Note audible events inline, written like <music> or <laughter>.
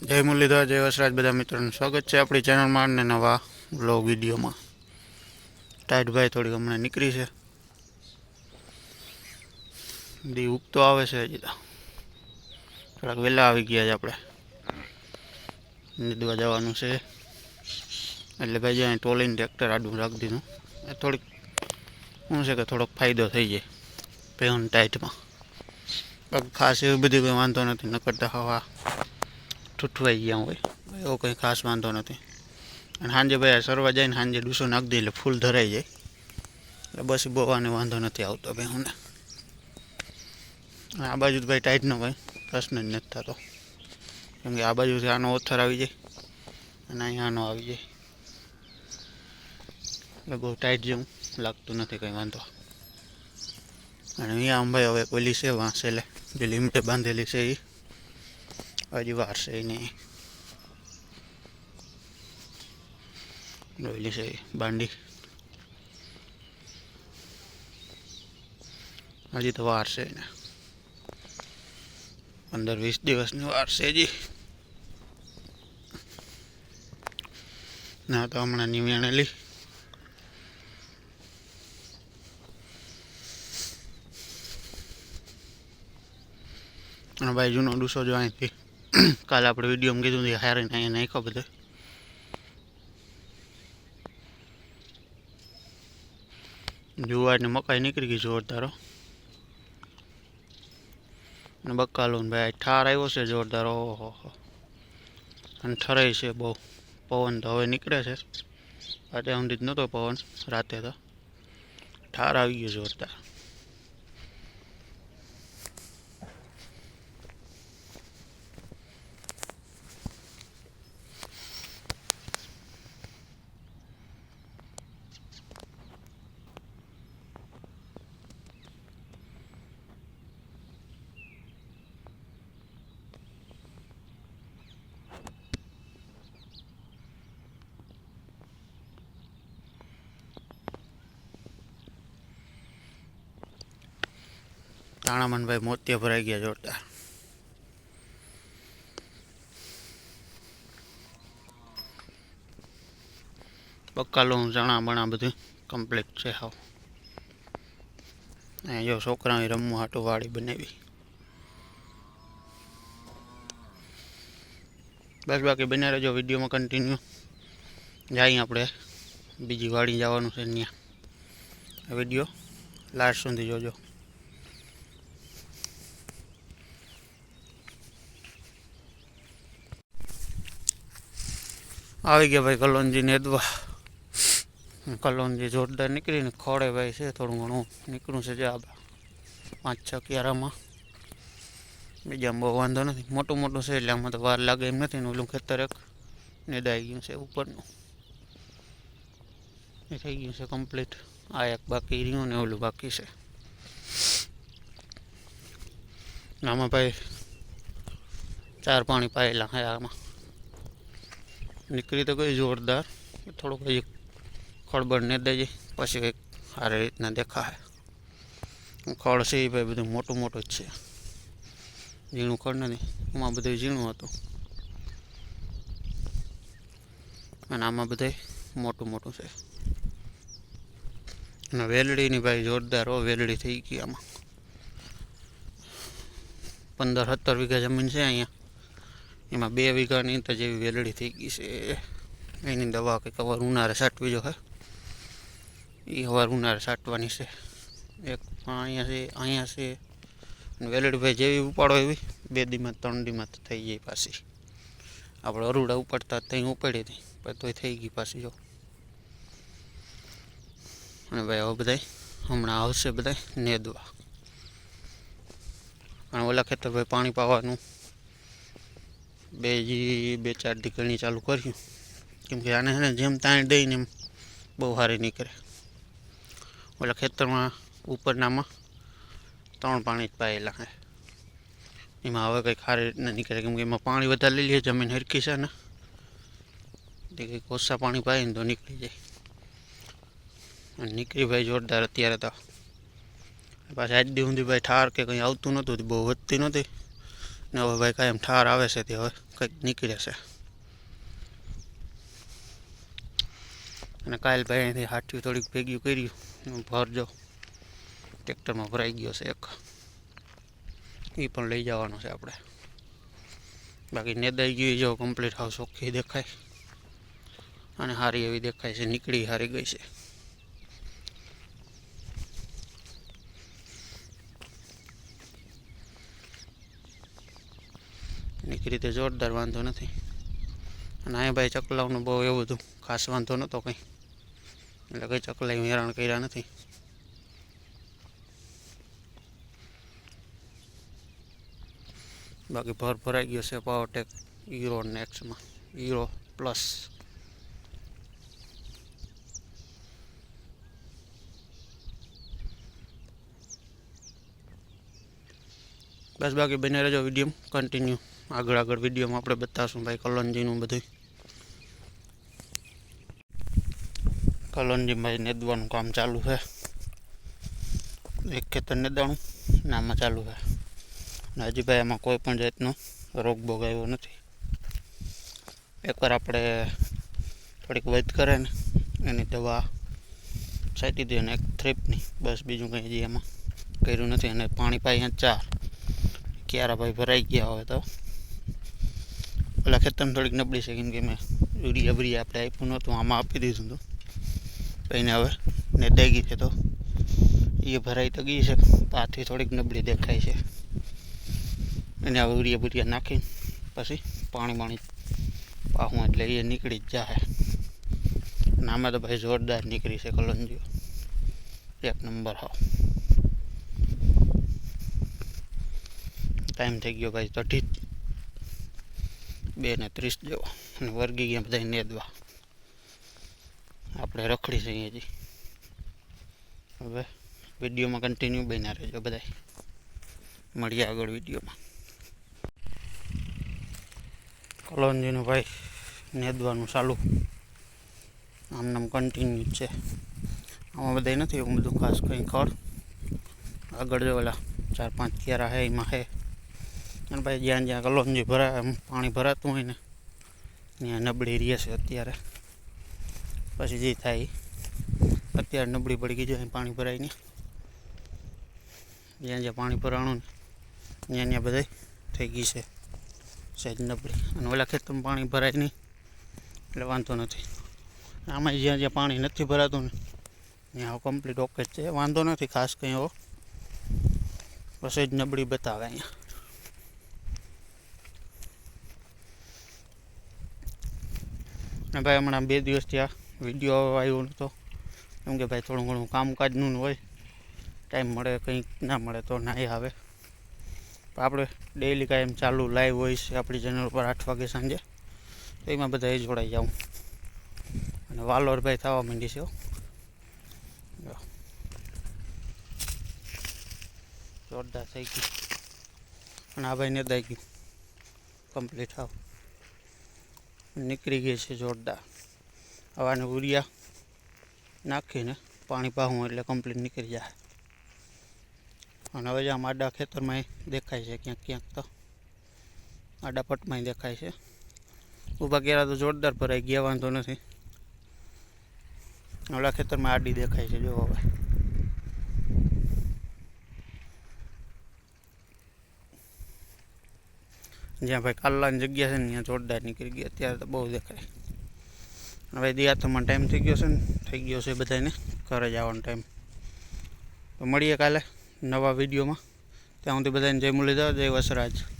જય મુરલીધર, જય વસરાજ, બધા મિત્રોનું સ્વાગત છે આપણી ચેનલમાં અને નવા બ્લોગ વિડીયોમાં. ટાઈટભાઈ થોડી હમણાં નીકળી છે. દી ઉગતો આવે છે હજી તો. થોડાક વહેલા આવી ગયા છે આપણે. નીદવા જવાનું છે. એટલે ભાઈ જ્યાં ટોલીને ટ્રેક્ટર આડું રાખી દીધું. એ થોડીક, શું છે કે થોડોક ફાયદો થઈ જાય પેન ટાઈટમાં. ખાસ એવી બધી કંઈ વાંધો નથી નકરતા હવા ઠૂઠવાઈ ગયા હોય. એવો કંઈ ખાસ વાંધો નથી. અને સાંજે ભાઈ સરવા જાય ને સાંજે ડૂસો નાખી દે એટલે ફૂલ ધરાઈ જાય. એટલે બસ બોવાને વાંધો નથી આવતો ભાઈ હું આ બાજુ ભાઈ ટાઈટનો ભાઈ પ્રશ્ન જ નથી થતો. કેમ કે આ બાજુથી આનો ઓથર આવી જાય. અને અહીંયા આનો આવી જાય. એટલે બહુ ટાઈટ જેવું લાગતું નથી કંઈ વાંધો. અને અહીંયા અંબાઈ હવે પેલી છે, વાંસેલે. જે લિમિટે બાંધેલી છે એ હજી વાર છે એ નહીં જોયેલી છે એ બાંડી હજી તો વાર છે એને પંદર વીસ દિવસની વાર છે હજી ના તો હમણાં નિવેણેલી અને ભાઈ જૂનો ડૂસો જો અહીંથી <clears throat> કાલે આપણે વિડીયોમાં કીધું હતું હારે અહીંયા નાખ્યો બધો. જુવાર ને મકાઈ નીકળી ગઈ જોરદારો અને બકાલો ભાઈ ઠાર આવ્યો છે જોરદાર, ઓહો અને ઠરાય છે બહુ. પવન તો હવે નીકળે છે. અત્યાર સુધી જ નહોતો પવન, રાતે તો. ઠાર આવી ગયો જોરદાર. તાણામનભાઈ મોતિયા ભરાઈ ગયા જોરદાર. બકાલો ચણા બણા બધું કમ્પ્લીટ છે હાવ. જો છોકરાએ રમવા હાટું વાડી બનાવી. બસ બાકી બને રહેજો વિડીયોમાં કન્ટિન્યુ જાય આપણે. બીજી વાડી જવાનું છે ત્યાં વીડિયો લાસ્ટ સુધી જોજો. આવી ગયા ભાઈ કલોનજી નેદવા કલોનજી જોરદાર નીકળીને ખોડે ભાઈ છે, થોડું ઘણું નીકળ્યું છે જે આ પાંચ છ ક્યારામાં. બીજામાં બહુ વાંધો નથી. મોટું મોટું છે એટલે આમાં તો વાર લાગે એમ નથી ને ઓલું ખેતર એક નેદાઈ ગયું છે ઉપરનું. એ થઈ ગયું છે કમ્પ્લીટ. આ એક બાકી રહ્યું ને ઓલું બાકી છે. આમાં ભાઈ ચાર પાણી પાયેલા હે આમાં. નીકળી તો ગઈ જોરદાર. થોડુંક એક ખળબળ ને દેજે પછી કંઈક સારી રીતના દેખાય. ખળ છે એ ભાઈ બધું મોટું મોટું જ છે. ઝીણું ખડ નથી, એમાં બધું ઝીણું હતું. અને આમાં બધે મોટું મોટું છે. અને વેલડીની ભાઈ જોરદાર હો, વેલડી થઈ ગઈ આમાં. પંદર સત્તર વીઘા જમીન છે અહીંયા. એમાં બે વીઘાની તો જેવી વેલડી થઈ ગઈ છે. એની દવા કંઈક અવાર ઉનાળે છાંટવી જો હે. એ અવાર ઉનાળે છાંટવાની છે. એક અહીંયા છે અહીંયા છે. અને વેલડી ભાઈ જેવી ઉપાડો એવી, બે દીમાં ત્રણ દીમાં થઈ જાય પાછી. આપણે અરુડા ઉપાડતા ત્યાં ઉપાડી હતી પણ તોય થઈ ગઈ પાછી જો. અને ભાઈ હવે બધા હમણાં આવશે બધા નેદવા અને ઓલા ખેતર ભાઈ પાણી પાવાનું બે બે ચાર દી ચાલુ કર્યું કેમકે આને છે ને જેમ તાણી દઈને એમ બહુ સારી નીકળે. ઓલા ખેતરમાં ઉપરનામાં ત્રણ પાણી જ પાયેલા છે એમાં હવે કંઈક સારી રીતના નીકળે. કેમકે એમાં પાણી વધારે લઈ લઈએ જમીન હરખી છે ને. તે કંઈક ઓછા પાણી પાય ને તો નીકળી જાય. અને નીકળી ભાઈ જોરદાર અત્યારે તો. પાછા આજ દી સુધી ભાઈ ઠાર કે કંઈ આવતું નહોતું, બહુ વધતી નહોતી. ને હવે ભાઈ કાંઈ એમ ઠાર આવે છે તે હવે કંઈક નીકળે છે. અને કાલ ભાઈ અહીંથી હાટ્યું થોડીક ભેગ્યું કર્યું ભરજો ટ્રેક્ટરમાં ભરાઈ ગયો છે એક. એ પણ લઈ જવાનો છે આપણે. બાકી નેદાઈ ગયું જો કમ્પ્લીટ હાઉસ ઓખી દેખાય. અને સારી એવી દેખાય છે, નીકળી હારી ગઈ છે. નીકળી રીતે જોરદાર વાંધો નથી. અને અહીંયા ભાઈ ચકલાવનું બહુ એવું હતું ખાસ વાંધો નહોતો કંઈ. એટલે કંઈ ચકલાઈ હેરાન કર્યા નથી. બાકી ભર ભરાઈ ગયો છે પાવરટેક હીરો નેક્સમાં હીરો પ્લસ બસ બાકી બને રહેજો વીડિયો કન્ટિન્યુ આગળ આગળ વિડીયોમાં આપણે બતાવશું ભાઈ કલનજીનું બધું કલનજીભાઈ નેદવાનું કામ ચાલુ છે. એક ખેતર નેદાણું, ને આમાં ચાલુ છે. અને હજી ભાઈ એમાં કોઈ પણ જાતનો રોગ બોગ આવ્યો નથી. એકવાર આપણે થોડીક વધ કરે ને, એની દવા છાંટી દીધી અને એક થ્રીપની, બસ બીજું કંઈ હજી એમાં કર્યું નથી. અને પાણી પાઈ ચાર. ક્યારા ભાઈ ભરાઈ ગયા હોય તો. ઓલા ખેતરમાં થોડીક નબળી છે, કેમ કે મેં યુરિયા બુરિયા આપણે આપ્યું નહોતું આમાં આપી દીધું હતું. એને હવે ને દઈ ગઈ છે તો એ ભરાઈ તો ગઈ છે પાથી થોડીક નબળી દેખાય છે. એને હવે યુરિયા બુરિયા નાખીને પછી પાણી પાણી પાહું એટલે એ નીકળી જ જાય અને આમાં તો ભાઈ જોરદાર નીકળી છે કલંજીઓ એક નંબર હાવ. ટાઈમ થઈ ગયો ભાઈ તો ઠીક બે ને ત્રીસ જેવો. અને વર્ગી ગયા બધા નેદવા. આપણે રખડી છે હજી. હવે વિડીયોમાં કન્ટિન્યુ બન્યા રહેજો બધા મળીએ આગળ વિડીયોમાં. કલોનજીનું ભાઈ નેદવાનું ચાલુ. આમનામ કન્ટિન્યુ છે. આમાં બધા નથી એવું બધું ખાસ કંઈ ખડ. આગળ જો ઓલા ચાર પાંચ ક્યારા હે, એમાં હે. અને ભાઈ જ્યાં જ્યાં કલોનજી ભરાય એમ પાણી ભરાતું હોય ને, ત્યાં નબળી રહે છે અત્યારે. પછી જે થાય, અત્યારે નબળી પડી ગઈ છે પાણી ભરાય નહીં જ્યાં જ્યાં પાણી ભરાણું ને, ત્યાં ત્યાં બધાય થઈ ગઈ છે. સહેજ નબળી. અને ઓલા ખેતરમાં પાણી ભરાય નહીં, એટલે વાંધો નથી. આમાં જ્યાં જ્યાં પાણી નથી ભરાતું ને, ત્યાં કમ્પ્લીટ ઓકે છે. વાંધો નથી ખાસ કંઈ એવો બસ જ નબળી બતાવે અહીંયા. ને ભાઈ હમણાં બે દિવસથી આ વીડિયો આવ્યો નહોતો. કેમ કે ભાઈ થોડું ઘણું કામકાજનું હોય, ટાઈમ મળે, કંઈક ના મળે તો ના આવે. પણ આપણે ડેઈલી કાંઈ એમ ચાલુ લાઈવ હોય છે આપણી ચેનલ ઉપર આઠ વાગે સાંજે, તો એમાં બધા એ જોડાઈ જાઉં. અને વાલોર ભાઈ થવા માંડી છે હો. જો. જોરદાર થઈ ગયું. અને આ ભાઈને દઈ ગયું. કમ્પ્લીટ આવ નીકળી ગઈ છે જોરદાર. હવાને ઉરિયા નાખીને પાણી પાહું એટલે કમ્પ્લીટ નીકળી જાય. અને હવે આમ આડા ખેતરમાં દેખાય છે, ક્યાંક ક્યાંક તો આડા પટમાં દેખાય છે. ઊભા કેરા તો જોરદાર ભરાઈ ગયા, વાંધો નથી. ઓલા ખેતરમાં આડી દેખાય છે જો હવે. જ્યાં ભાઈ કાલાની જગ્યા છે ને, ત્યાં જોરદાર નીકળી ગઈ અત્યારે તો બહુ દેખાય. હવે દિયાતમાં ટાઈમ થઈ ગયો છે ને, થઈ ગયો છે બધાને ઘરે જવાનો ટાઈમ તો મળીએ કાલે નવા વિડીયોમાં ત્યાં સુધી બધાને જય મુરલીધર, જય વસરાજ.